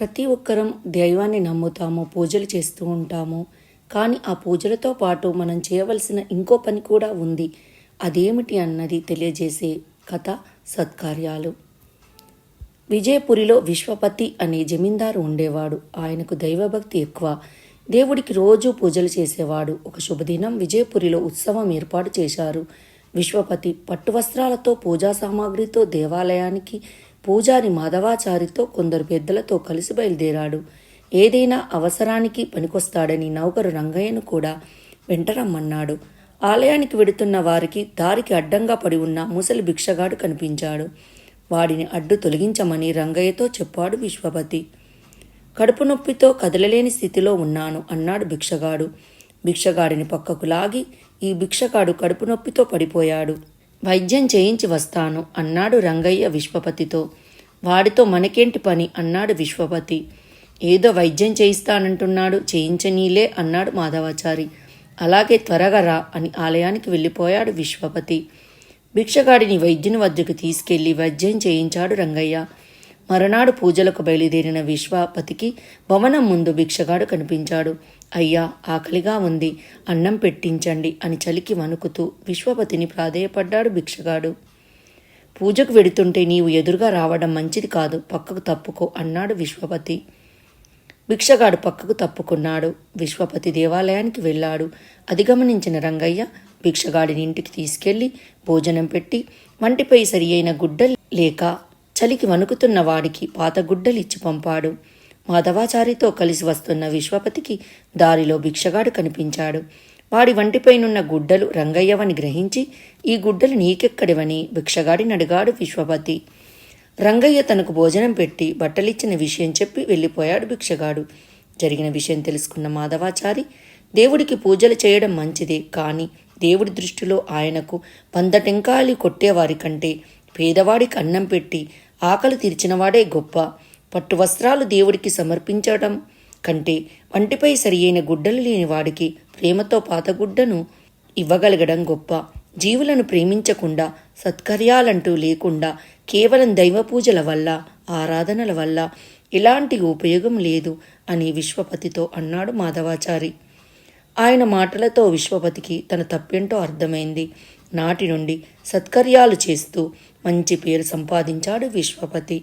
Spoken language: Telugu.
ప్రతి ఒక్కరం దైవాన్ని నమ్ముతాము పూజలు చేస్తూ ఉంటాము. కానీ ఆ పూజలతో పాటు మనం చేయవలసిన ఇంకో పని కూడా ఉంది. అదేమిటి అన్నది తెలియజేసే కథ సత్కార్యాలు. విజయపురిలో విశ్వపతి అనే జమీందారు ఉండేవాడు. ఆయనకు దైవభక్తి ఎక్కువ. దేవుడికి రోజూ పూజలు చేసేవాడు. ఒక శుభదినం విజయపురిలో ఉత్సవం ఏర్పాటు చేశారు. విశ్వపతి పట్టు వస్త్రాలతో పూజా సామాగ్రితో దేవాలయానికి పూజారి మాధవాచారితో కొందరు పెద్దలతో కలిసి బయలుదేరాడు. ఏదైనా అవసరానికి పనికొస్తాడని నౌకరు రంగయ్యను కూడా వెంటరమ్మన్నాడు. ఆలయానికి వెడుతున్న వారికి దారికి అడ్డంగా పడి ఉన్న ముసలి భిక్షగాడు కనిపించాడు. వాడిని అడ్డు తొలగించమని రంగయ్యతో చెప్పాడు విశ్వపతి. కడుపు నొప్పితో కదలలేని స్థితిలో ఉన్నాను అన్నాడు భిక్షగాడు. భిక్షగాడిని పక్కకు లాగి ఈ భిక్షగాడు కడుపు నొప్పితో పడిపోయాడు. వైద్యం చేయించి వస్తాను అన్నాడు రంగయ్య విశ్వపతితో. వాడితో మనకేంటి పని? అన్నాడు విశ్వపతి. ఏదో వైద్యం చేయిస్తానంటున్నాడు. చేయించనీలే అన్నాడు మాధవాచారి. అలాగే త్వరగా రా అని ఆలయానికి వెళ్ళిపోయాడు విశ్వపతి. భిక్షగాడిని వైద్యుని వద్దకు తీసుకెళ్ళి వైద్యం చేయించాడు రంగయ్య. మరునాడు పూజలకు బయలుదేరిన విశ్వపతికి భవనం ముందు భిక్షగాడు కనిపించాడు. అయ్యా ఆకలిగా ఉంది. అన్నం పెట్టించండి అని చలికి వణుకుతూ విశ్వపతిని ప్రాధేయపడ్డాడు భిక్షగాడు. పూజకు వెడుతుంటే నీవు ఎదురుగా రావడం మంచిది కాదు. పక్కకు తప్పుకో అన్నాడు విశ్వపతి. భిక్షగాడు పక్కకు తప్పుకున్నాడు. విశ్వపతి దేవాలయానికి వెళ్ళాడు. అది గమనించిన రంగయ్య భిక్షగాడిని ఇంటికి తీసుకెళ్ళి భోజనం పెట్టి వంటిపై సరి అయిన గుడ్డ లేక చలికి వణుకుతున్న వాడికి పాత గుడ్డలిచ్చి పంపాడు. మాధవాచారితో కలిసి వస్తున్న విశ్వపతికి దారిలో భిక్షగాడు కనిపించాడు. వాడి వంటిపైనున్న గుడ్డలు రంగయ్యవని గ్రహించి ఈ గుడ్డలు నీకెక్కడివని భిక్షగాడి నడిగాడు విశ్వపతి. రంగయ్య తనకు భోజనం పెట్టి బట్టలిచ్చిన విషయం చెప్పి వెళ్ళిపోయాడు భిక్షగాడు. జరిగిన విషయం తెలుసుకున్న మాధవాచారి దేవుడికి పూజలు చేయడం మంచిదే కానీ దేవుడి దృష్టిలో ఆయనకు వంద టెంకాయలు కొట్టేవారి కంటే పేదవాడికి అన్నం పెట్టి ఆకలి తీర్చినవాడే గొప్ప. పట్టు వస్త్రాలు దేవుడికి సమర్పించడం కంటే వంటిపై సరియైన గుడ్డలు లేని వాడికి ప్రేమతో పాత గుడ్డను ఇవ్వగలగడం గొప్ప. జీవులను ప్రేమించకుండా సత్కర్యాలంటూ లేకుండా కేవలం దైవ పూజల వల్ల ఆరాధనల వల్ల ఎలాంటి ఉపయోగం లేదు అని విశ్వపతితో అన్నాడు మాధవాచారి. ఆయన మాటలతో విశ్వపతికి తన తప్పేంటో అర్థమైంది. నాటి నుండి సత్కర్యాలు చేస్తూ మంచి పేరు సంపాదించాడు విశ్వపతి.